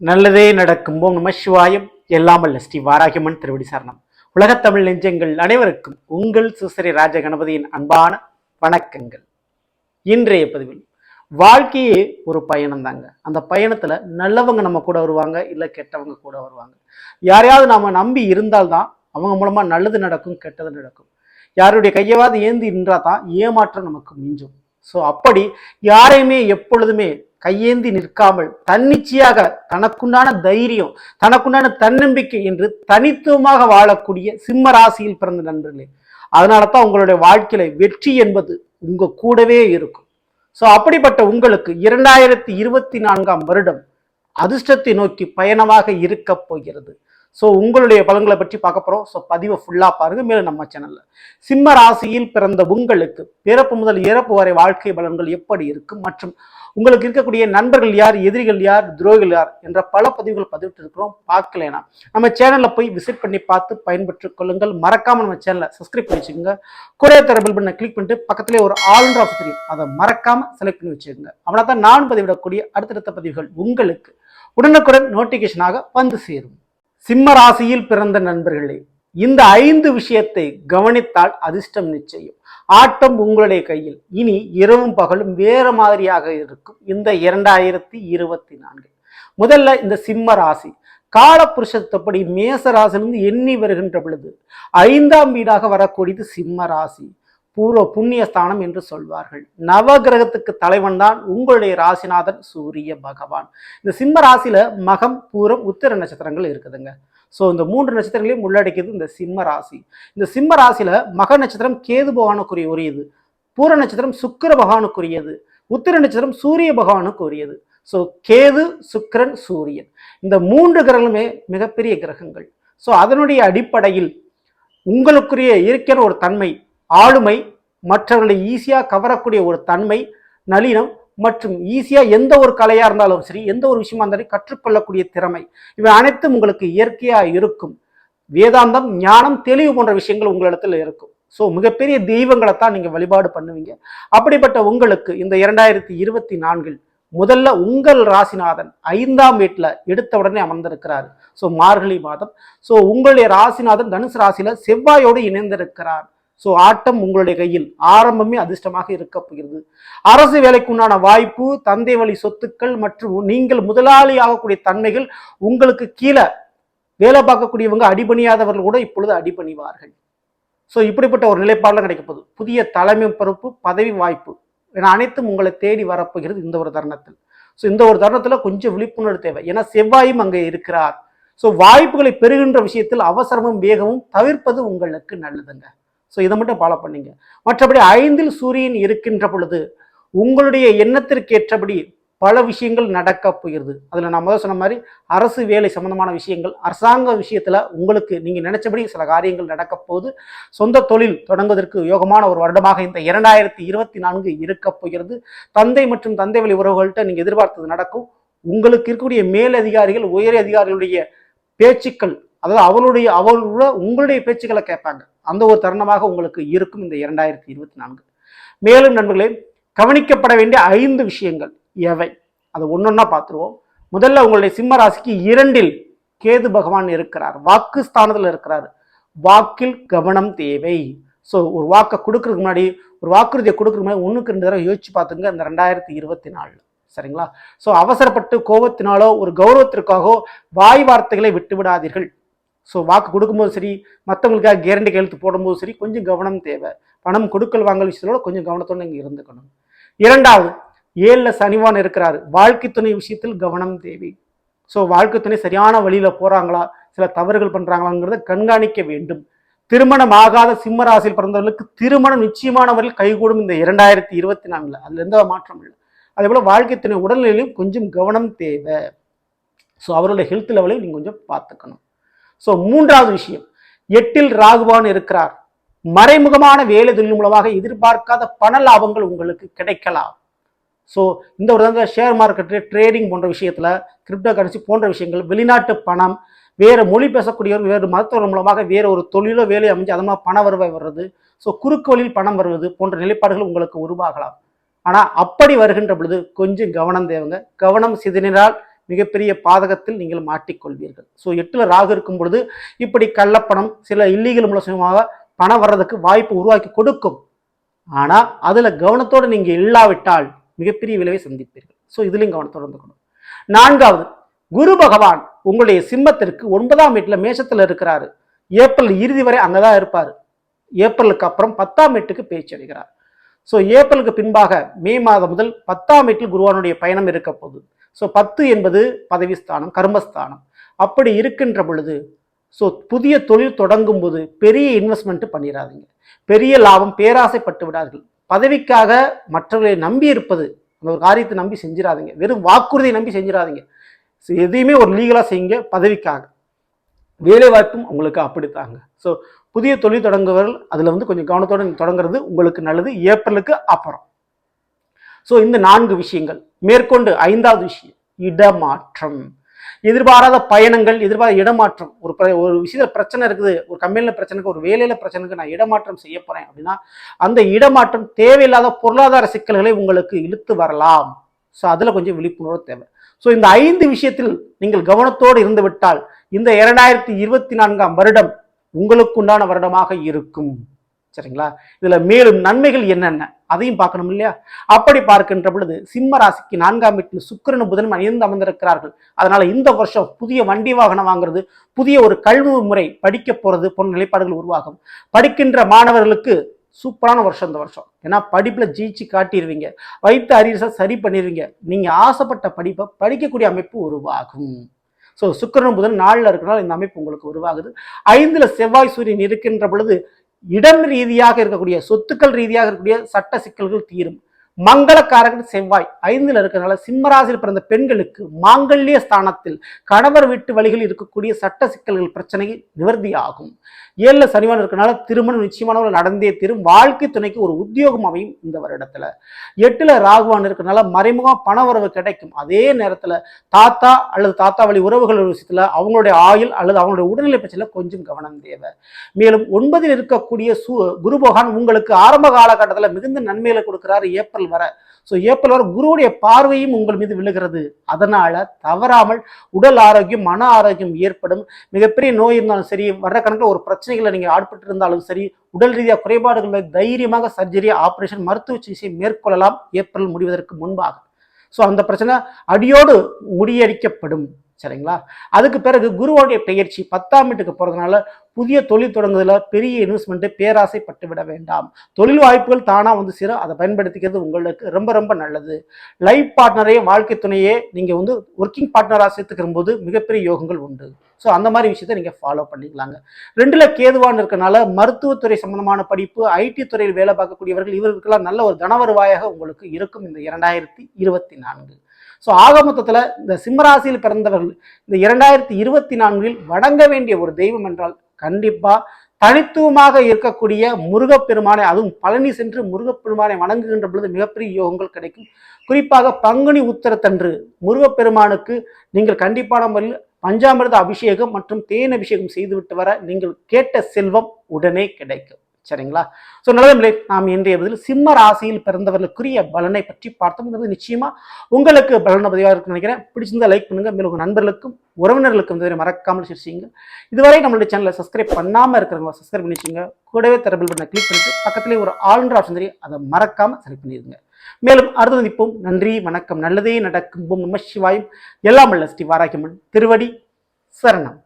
நல்லதே நடக்கும். ஓம் நம சிவாயம். எல்லாம் அல்ல ஸ்ரீ வாராகியம்மன் திருவடி சரணம். உலகத்தமிழ் நெஞ்சங்கள் அனைவருக்கும் உங்கள் சுசரி ராஜ கணபதியின் அன்பான வணக்கங்கள். இன்றைய பதிவில் வாழ்க்கையே ஒரு பயணம் தாங்க அந்த பயணத்துல நல்லவங்க நம்ம கூட வருவாங்க இல்லை கெட்டவங்க கூட வருவாங்க. யாரையாவது நாம நம்பி இருந்தால்தான் அவங்க மூலமா நல்லது நடக்கும் கெட்டது நடக்கும். யாருடைய கையவாது ஏந்தி நின்றா தான் ஏமாற்றம் நமக்கு மிஞ்சும். ஸோ அப்படி யாரையுமே எப்பொழுதுமே கையேந்தி நிற்காமல் தன்னிச்சையாக தனக்குண்டான தைரியம் தனக்குண்டான தன்னம்பிக்கை என்று தனித்துவமாக வாழக்கூடிய சிம்ம ராசியில் பிறந்த நண்பர்களே அதனால தான் உங்களுடைய வாழ்க்கையில வெற்றி என்பது உங்க கூடவே இருக்கும். ஸோ அப்படிப்பட்ட உங்களுக்கு இரண்டாயிரத்தி இருபத்தி நான்காம் வருடம் அதிர்ஷ்டத்தை நோக்கி பயணமாக இருக்கப் போகிறது. ஸோ உங்களுடைய பலன்களை பற்றி பார்க்க போகிறோம் ஸோ பதிவை ஃபுல்லாக பாருங்க. மேலும் நம்ம சேனலில் சிம்ம ராசியில் பிறந்த உங்களுக்கு பிறப்பு முதல் இறப்பு வரை வாழ்க்கை பலன்கள் எப்படி இருக்கும் மற்றும் உங்களுக்கு இருக்கக்கூடிய நண்பர்கள் யார்? எதிரிகள் யார்? துரோகிகள் யார்? என்ற பல பதிவுகள் பதிவிட்டு இருக்கிறோம். பார்க்கலனா நம்ம சேனலில் போய் விசிட் பண்ணி பார்த்து பயன்பெற்றுக் கொள்ளுங்கள். மறக்காமல் நம்ம சேனலை சப்ஸ்கிரைப் பண்ணி வச்சுக்கோங்க. குறைய தர பண்ண கிளிக் பண்ணிட்டு பக்கத்திலே ஒரு ஆளுநர் ஆஃப் தெரியும் அதை மறக்காமல் செலக்ட் பண்ணி வச்சுக்கோங்க. அவனா தான் நான் பதிவிடக்கூடிய அடுத்தடுத்த பதிவுகள் உங்களுக்கு உடனுக்குடன் நோட்டிஃபிகேஷனாக வந்து சேரும். சிம்ம ராசியில் பிறந்த நண்பர்களே இந்த ஐந்து விஷயத்தை கவனித்தால் அதிர்ஷ்டம் நிச்சயம். ஆட்டம் உங்களுடைய கையில். இனி இரவும் பகலும் வேற மாதிரியாக இருக்கும் இந்த இரண்டாயிரத்தி இருபத்தி நான்கு. முதல்ல இந்த சிம்ம ராசி காலப்புருஷத்தப்படி மேச ராசிலிருந்து எண்ணி வருகின்ற பொழுது ஐந்தாம் வீடாக வரக்கூடியது சிம்ம ராசி பூர்வ புண்ணிய ஸ்தானம் என்று சொல்வார்கள். நவகிரகத்துக்கு தலைவன் தான் உங்களுடைய ராசிநாதன் சூரிய பகவான். இந்த சிம்ம ராசியில மகம் பூரம் உத்திர நட்சத்திரங்கள் இருக்குதுங்க. ஸோ இந்த மூன்று நட்சத்திரங்களையும் உள்ளடக்கியது இந்த சிம்ம ராசி. இந்த சிம்ம ராசியில மக நட்சத்திரம் கேது பகவானுக்குரிய உரியது. பூர நட்சத்திரம் சுக்கிர பகவானுக்குரியது. உத்திர நட்சத்திரம் சூரிய பகவானுக்குரியது. ஸோ கேது சுக்கிரன் சூரியன். இந்த மூன்று கிரகங்களுமே மிகப்பெரிய கிரகங்கள். ஸோ அதனுடைய அடிப்படையில் உங்களுக்குரிய இருக்கிற ஒரு தன்மை ஆளுமை மற்றவர்களை ஈஸியாக கவரக்கூடிய ஒரு தன்மை நளினம் மற்றும் ஈஸியாக எந்த ஒரு கலையாக இருந்தாலும் சரி எந்த ஒரு விஷயமா இருந்தாலும் கற்றுக்கொள்ளக்கூடிய திறமை. இவை அனைத்தும் உங்களுக்கு இயற்கையாக இருக்கும். வேதாந்தம் ஞானம் தெளிவு போன்ற விஷயங்கள் உங்களிடத்தில் இருக்கும். ஸோ மிகப்பெரிய தெய்வங்களை தான் நீங்கள் வழிபாடு பண்ணுவீங்க. அப்படிப்பட்ட உங்களுக்கு இந்த இரண்டாயிரத்தி இருபத்தி நான்கில் முதல்ல உங்கள் ராசிநாதன் ஐந்தாம் வீட்டில் எடுத்த உடனே அமர்ந்திருக்கிறார். ஸோ மார்கழி மாதம். ஸோ உங்களுடைய ராசிநாதன் தனுசு ராசியில செவ்வாயோடு இணைந்திருக்கிறார். ஸோ ஆட்டம் உங்களுடைய கையில் ஆரம்பமே அதிர்ஷ்டமாக இருக்க போகிறது. அரசு வேலைக்குண்டான வாய்ப்பு தந்தை வழி சொத்துக்கள் மற்றும் நீங்கள் முதலாளி ஆகக்கூடிய தன்மைகள் உங்களுக்கு கீழே வேலை பார்க்கக்கூடியவங்க அடிபணியாதவர்கள் கூட இப்பொழுது அடிபணிவார்கள். ஸோ இப்படிப்பட்ட ஒரு நிலைப்பாடுலாம் கிடைக்க போகுது. புதிய தலைமை பொறுப்பு பதவி வாய்ப்பு என அனைத்தும் உங்களை தேடி வரப்போகிறது இந்த ஒரு தருணத்தில். ஸோ இந்த ஒரு தருணத்தில் கொஞ்சம் விழிப்புணர்வு தேவை. ஏன்னா செவ்வாயும் அங்கே இருக்கிறார். ஸோ வாய்ப்புகளை பெறுகின்ற விஷயத்தில் அவசரமும் வேகமும் தவிர்ப்பது உங்களுக்கு நல்லதுங்க. ஸோ இதை மட்டும் ஃபாலோ பண்ணிங்க. மற்றபடி ஐந்தில் சூரியன் இருக்கின்ற பொழுது உங்களுடைய எண்ணத்திற்கேற்றபடி பல விஷயங்கள் நடக்க போகிறது. அதில் நான் முதல் சொன்ன மாதிரி அரசு வேலை சம்பந்தமான விஷயங்கள் அரசாங்க விஷயத்தில் உங்களுக்கு நீங்கள் நினச்சபடி சில காரியங்கள் நடக்க போகுது. சொந்த தொழில் தொடங்குவதற்கு யோகமான ஒரு வருடமாக இந்த இரண்டாயிரத்தி இருபத்தி நான்கு இருக்க போகிறது. தந்தை மற்றும் தந்தை வழி உறவுகள்கிட்ட நீங்கள் எதிர்பார்த்தது நடக்கும். உங்களுக்கு இருக்கக்கூடிய மேல் அதிகாரிகள் உயர் அதிகாரிகளுடைய பேச்சுக்கள் அதாவது அவருடைய அவர்களோட உங்களுடைய பேச்சுக்களை கேட்பாங்க. அந்த ஒரு தருணமாக உங்களுக்கு இருக்கும் இந்த இரண்டாயிரத்தி இருபத்தி நான்கு. மேலும் நண்பர்களே கவனிக்கப்பட வேண்டிய ஐந்து விஷயங்கள் எவை? அதை ஒன்னொன்னா பார்த்துருவோம். முதல்ல உங்களுடைய சிம்ம ராசிக்கு இரண்டில் கேது பகவான் இருக்கிறார். வாக்கு ஸ்தானத்தில் இருக்கிறார். வாக்கில் கவனம் தேவை. ஸோ ஒரு வாக்கை கொடுக்கறதுக்கு முன்னாடி ஒரு வாக்குறுதியை கொடுக்கறதுக்கு முன்னாடி ஒன்றுக்கு ரெண்டு தடவை யோசிச்சு பார்த்துங்க இந்த ரெண்டாயிரத்தி இருபத்தி நாலில் சரிங்களா? ஸோ அவசரப்பட்டு கோபத்தினாலோ ஒரு கௌரவத்திற்காகவோ வாய் வார்த்தைகளை விட்டு விடாதீர்கள். ஸோ வாக்கு கொடுக்கும்போது சரி மற்றவங்களுக்காக கேரண்டி கையெழுத்து போடும்போது சரி கொஞ்சம் கவனம் தேவை. பணம் கொடுக்கல் வாங்கல் விஷயத்தோட கொஞ்சம் கவனத்தோடு நீங்கள் இருந்துக்கணும். இரண்டாவது ஏழில் சனிவான் இருக்கிறாரு. வாழ்க்கை துணை விஷயத்தில் கவனம் தேவை. ஸோ வாழ்க்கை துணை சரியான வழியில் போகிறாங்களா சில தவறுகள் பண்ணுறாங்களாங்கிறத கண்காணிக்க வேண்டும். திருமணம் ஆகாத சிம்ம ராசியில் பிறந்தவர்களுக்கு திருமணம் நிச்சயமான வரையில் கைகூடும் இந்த இரண்டாயிரத்தி இருபத்தி நான்கில். அதில் எந்த மாற்றம் இல்லை. அதே போல் வாழ்க்கை துணை உடல்நிலையிலும் கொஞ்சம் கவனம் தேவை. ஸோ அவருடைய ஹெல்த் லெவலையும் நீங்கள் கொஞ்சம் பார்த்துக்கணும். ஸோ மூன்றாவது விஷயம். எட்டில் ராகுவான் இருக்கிறார். மறைமுகமான வேலை தொழில் மூலமாக எதிர்பார்க்காத பண லாபங்கள் உங்களுக்கு கிடைக்கலாம். ஸோ இந்த ஒரு தான் ஷேர் மார்க்கெட்டு ட்ரேடிங் போன்ற விஷயத்தில் கிரிப்டோ கரன்சி போன்ற விஷயங்கள் வெளிநாட்டு பணம் வேறு மொழி பேசக்கூடியவர் வேறு மருத்துவர் மூலமாக வேறு ஒரு தொழிலோ வேலை அமைஞ்சு அதனால் பண வருவாய் வர்றது. ஸோ குறுக்கு வழியில் பணம் வருவது போன்ற நிலைப்பாடுகள் உங்களுக்கு உருவாகலாம். ஆனால் அப்படி வருகின்ற பொழுது கொஞ்சம் கவனம் தேவைங்க. கவனம் சிதறினால் மிகப்பெரிய பாதகத்தில் நீங்கள் மாட்டிக்கொள்வீர்கள். ஸோ எட்டுல ராகு இருக்கும் பொழுது இப்படி கள்ளப்பணம் சில இல்லீகல் மூலமாக பணம் வர்றதுக்கு வாய்ப்பு உருவாக்கி கொடுக்கும். ஆனால் அதில் கவனத்தோடு நீங்கள் இல்லாவிட்டால் மிகப்பெரிய விளைவை சந்திப்பீர்கள். ஸோ இதுலயும் கவனத்தோடு இருந்துக்கணும். நான்காவது குரு பகவான் உங்களுடைய சிம்மத்திற்கு ஒன்பதாம் வீட்டில் மேஷத்தில் இருக்கிறாரு. ஏப்ரல் இறுதி வரை அங்கே தான் இருப்பார். ஏப்ரலுக்கு அப்புறம் பத்தாம் வீட்டுக்கு பேச்சு அடைகிறார் ஸோ ஏப்ரலுக்கு பின்பாக மே மாதம் முதல் பத்தாம் வீட்டில் குருவானுடைய பயணம் இருக்க போகுது. ஸோ பத்து என்பது பதவி ஸ்தானம் கர்மஸ்தானம். அப்படி இருக்கின்ற பொழுது ஸோ புதிய தொழில் தொடங்கும் போது பெரிய இன்வெஸ்ட்மெண்ட்டு பண்ணிடாதீங்க பெரிய லாபம் பேராசைப்பட்டு விடாதீர்கள். பதவிக்காக மற்றவர்களை நம்பி இருப்பது அந்த ஒரு காரியத்தை நம்பி செஞ்சிடாதீங்க வெறும் வாக்குறுதியை நம்பி செஞ்சிடாதீங்க ஸோ எதையுமே ஒரு லீகலாக செய்யுங்க பதவிக்காக. வேலை வாய்ப்பும் உங்களுக்கு அப்படித்தாங்க. ஸோ புதிய தொழில் தொடங்குவர்கள் அதில் வந்து கொஞ்சம் கவனத்தோடு தொடங்குறது உங்களுக்கு நல்லது ஏப்ரலுக்கு அப்புறம். ஸோ இந்த நான்கு விஷயங்கள் மேற்கொண்டு ஐந்தாவது விஷயம் இடமாற்றம். எதிர்பாராத பயணங்கள் எதிர்பாராத இடமாற்றம். ஒரு பிர- ஒரு விஷயத்தில் பிரச்சனை இருக்குது ஒரு கம்பெனியில் பிரச்சனைக்கு ஒரு வேலையில் பிரச்சனைக்கு நான் இடமாற்றம் செய்ய போகிறேன் அப்படின்னா அந்த இடமாற்றம் தேவையில்லாத பொருளாதார சிக்கல்களை உங்களுக்கு இழுத்து வரலாம். ஸோ அதில் கொஞ்சம் விழிப்புணர்வு தேவை. ஸோ இந்த ஐந்து விஷயத்தில் நீங்கள் கவனத்தோடு இருந்து விட்டால் இந்த இரண்டாயிரத்தி இருபத்தி நான்காம் வருடம் உங்களுக்குண்டான வருடமாக இருக்கும். சரிங்களா? இதுல மேலும் நன்மைகள் என்னென்ன? அதையும் பார்க்கணும் இல்லையா? அப்படி பார்க்கின்ற பொழுது சிம்ம ராசிக்கு நான்காம் வீட்டில் சுக்கரன் புதன் இணைந்து அமர்ந்திருக்கிறார்கள். அதனால இந்த வருஷம் புதிய வண்டி வாகனம் வாங்குறது புதிய ஒரு கல்வி முறை படிக்க போறது போன்ற நிலைப்பாடுகள் உருவாகும். படிக்கின்ற மாணவர்களுக்கு சூப்பரான வருஷம் இந்த வருஷம். ஏன்னா படிப்பில் ஜெயிச்சு காட்டிடுவீங்க வைத்த அரியர்ஸை சரி பண்ணிடுவீங்க நீங்கள் ஆசைப்பட்ட படிப்பை படிக்கக்கூடிய அமைப்பு உருவாகும். ஸோ சுக்கரன் புதன் நாளில் இருக்கிறனால இந்த அமைப்பு உங்களுக்கு உருவாகுது. ஐந்தில் செவ்வாய் சூரியன் இருக்கின்ற பொழுது இடம் ரீதியாக இருக்கக்கூடிய சொத்துக்கள் ரீதியாக இருக்கக்கூடிய சட்ட சிக்கல்கள் தீரும். மங்களக்காரகன் செவ்வாய். ஐந்தில் இருக்கிறனால சிம்மராசியில் பிறந்த பெண்களுக்கு மாங்கல்ய ஸ்தானத்தில் கணவர் வீட்டு வழிகளில் இருக்கக்கூடிய சட்ட சிக்கல்கள் பிரச்சனை நிவர்த்தியாகும். ஏழில் ஏழுல சனிவான் இருக்கனால திருமணம் நிச்சயமானவர்கள் நடந்தே தீரும். வாழ்க்கை துணைக்கு ஒரு உத்தியோகம் அமையும் இந்த வருடத்துல. எட்டுல ராகுவான் இருக்கிறனால மறைமுகம் பண உறவு கிடைக்கும். அதே நேரத்துல தாத்தா அல்லது தாத்தா வழி உறவுகள் விஷயத்துல அவங்களுடைய ஆயுள் அல்லது அவங்களுடைய உடல்நிலை பிரச்சனை கொஞ்சம் கவனம் தேவை. மேலும் ஒன்பதில் இருக்கக்கூடிய சு குரு பகவான் உங்களுக்கு ஆரம்ப காலகட்டத்தில் மிகுந்த நன்மைகளை கொடுக்கிறார். ஏப்ரல் வர. ஸோ ஏப்ரல் வர குருவுடைய பார்வையும் உங்கள் மீது விழுகிறது. அதனால தவறாமல் உடல் ஆரோக்கியம் மன ஆரோக்கியம் ஏற்படும். மிகப்பெரிய நோய் இருந்தாலும் சரி வர்ற கணக்கில் ஒரு பிரச்சனைகளை நீங்க ஆட்பட்டு இருந்தாலும் சரி உடல் ரீதியாக குறைபாடுகளை தைரியமாக சர்ஜரி ஆபரேஷன் மருத்துவ சிகிச்சை மேற்கொள்ளலாம் ஏப்ரல் முடிவதற்கு முன்பாக. ஸோ அந்த பிரச்சனை அடியோடு முடியடிக்கப்படும். சரிங்களா? அதுக்கு பிறகு குருவோடைய பெயர்ச்சி பத்தாம் வீட்டுக்கு போகிறதுனால புதிய தொழில் தொடங்குதல பெரிய இன்வெஸ்ட்மெண்ட்டு பேராசைப்பட்டு விட வேண்டாம். தொழில் வாய்ப்புகள் தானாக வந்து சேரும். அதை பயன்படுத்திக்கிறது உங்களுக்கு ரொம்ப ரொம்ப நல்லது. லைஃப் பார்ட்னரையே வாழ்க்கை துணையே நீங்கள் வந்து ஒர்க்கிங் பார்ட்னராக சேர்த்துக்கிற போது மிகப்பெரிய யோகங்கள் உண்டு. ஸோ அந்த மாதிரி விஷயத்தை நீங்கள் ஃபாலோ பண்ணிக்கலாங்க. ரெண்டில் கேதுவான் இருக்கனால மருத்துவத்துறை சம்பந்தமான படிப்பு ஐடி துறையில் வேலை பார்க்கக்கூடியவர்கள் இவர்களுக்கெல்லாம் நல்ல ஒரு தனவருவாயாக உங்களுக்கு இருக்கும் இந்த இரண்டாயிரத்தி இருபத்தி நான்கு. ஸோ ஆக மொத்தத்தில் இந்த சிம்மராசியில் பிறந்தவர்கள் இந்த இரண்டாயிரத்தி இருபத்தி நான்கில் வணங்க வேண்டிய ஒரு தெய்வம் என்றால் கண்டிப்பாக தனித்துவமாக இருக்கக்கூடிய முருகப்பெருமானை அதுவும் பழனி சென்று முருகப்பெருமானை வணங்குகின்ற பொழுது மிகப்பெரிய யோகங்கள் கிடைக்கும். குறிப்பாக பங்குனி உத்தரத்தன்று முருகப்பெருமானுக்கு நீங்கள் கண்டிப்பான முறையில் பஞ்சாமிர்த அபிஷேகம் மற்றும் தேன் அபிஷேகம் செய்துவிட்டு வர நீங்கள் கேட்ட செல்வம் உடனே கிடைக்கும். சரிங்களா? ஸோ நல்லதுமில்லை நாம் இன்றைய பதில் சிம்ம ராசியில் பிறந்தவர்களுக்குரிய பலனை பற்றி பார்த்தோம். இது நிச்சயமா உங்களுக்கு பலன பதிவாக இருக்குன்னு நினைக்கிறேன். பிடிச்சிருந்தா லைக் பண்ணுங்க. மேலும் உங்கள் நண்பர்களுக்கும் உறவினர்களுக்கும் இந்த மறக்காமல் செய்யுங்க. இதுவரை நம்மளுடைய சேனலை சப்ஸ்கிரைப் பண்ணாமல் இருக்கிறவங்க சப்ஸ்கிரைப் பண்ணிச்சுங்க கூடவே தரபில் பண்ண கிளிக் பண்ணிட்டு பக்கத்துலேயே ஒரு ஆளுன்ற ஆப்ஷன் தெரியும். அதை மறக்காமல் செலக்ட் பண்ணிடுங்க. மேலும் அடுத்த நிற்போம் நன்றி வணக்கம். நல்லதே நடக்கும். ஓம் நம சிவாயும். எல்லாம் அல்ல ஸ்ரீ வாராகியம்மன் திருவடி சரணம்.